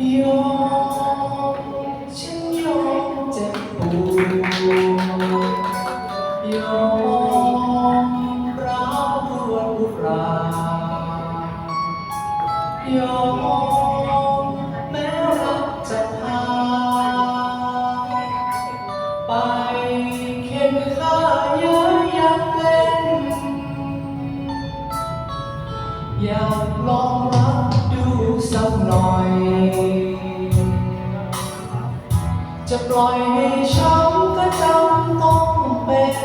ยอมฉันยอมเจ็บปยอมร้าวรวนรุกรายอมแม้รักจะพาไปเข็นข้าเยอะยักเล่นอยากลองรัก หน่อย จะปล่อยให้ช้ำก็จำต้องเป็น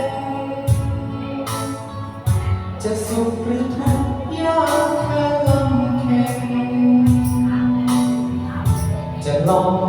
จะสุขหรือทุกข์ยากแค่ลำเข็นจะลอง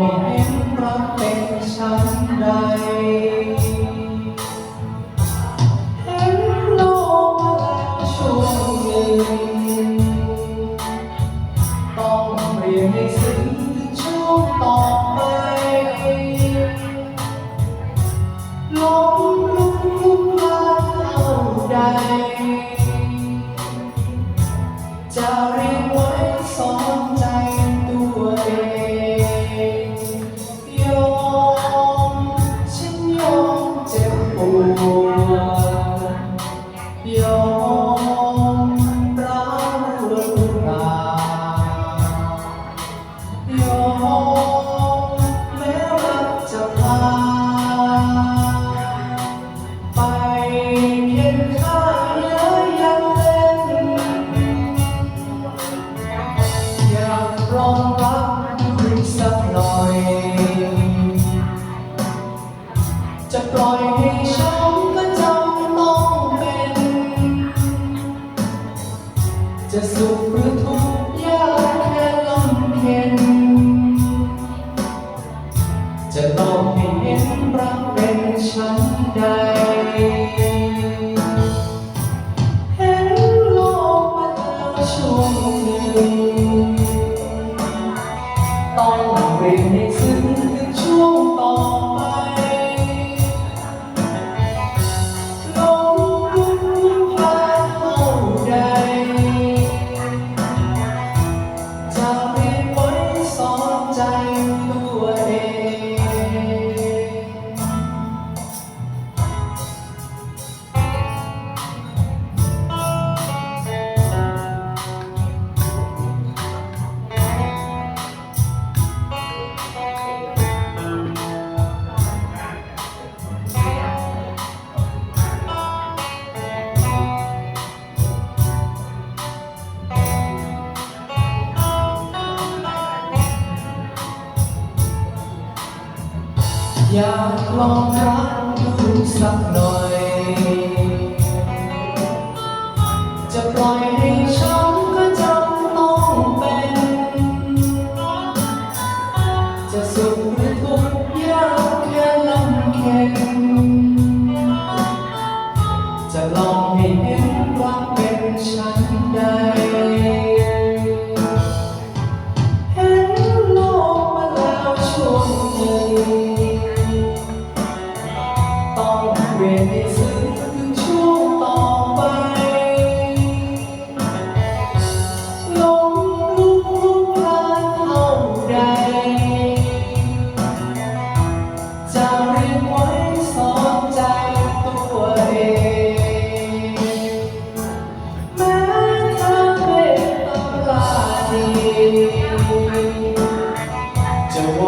ลองรักคุยสักหน่อย จะปล่อยให้ช้ำก็จำต้องเป็น จะสุขหรือทุกข์ยากแค่ลำเค็นจะต้องให้เห็นรักเป็นฉัน อยากลองรักดูสักหน่อย จะปล่อยให้ฉัน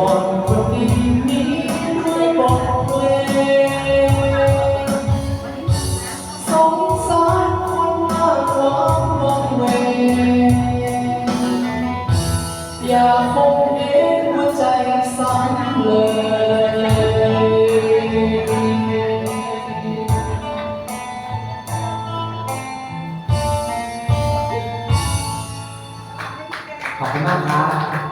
อนคนดีมีด้วยบอกเวสงสารคนมากควางเวอย่าคงเห็นหัวใจสั่นเลยขอบคุณมากครับ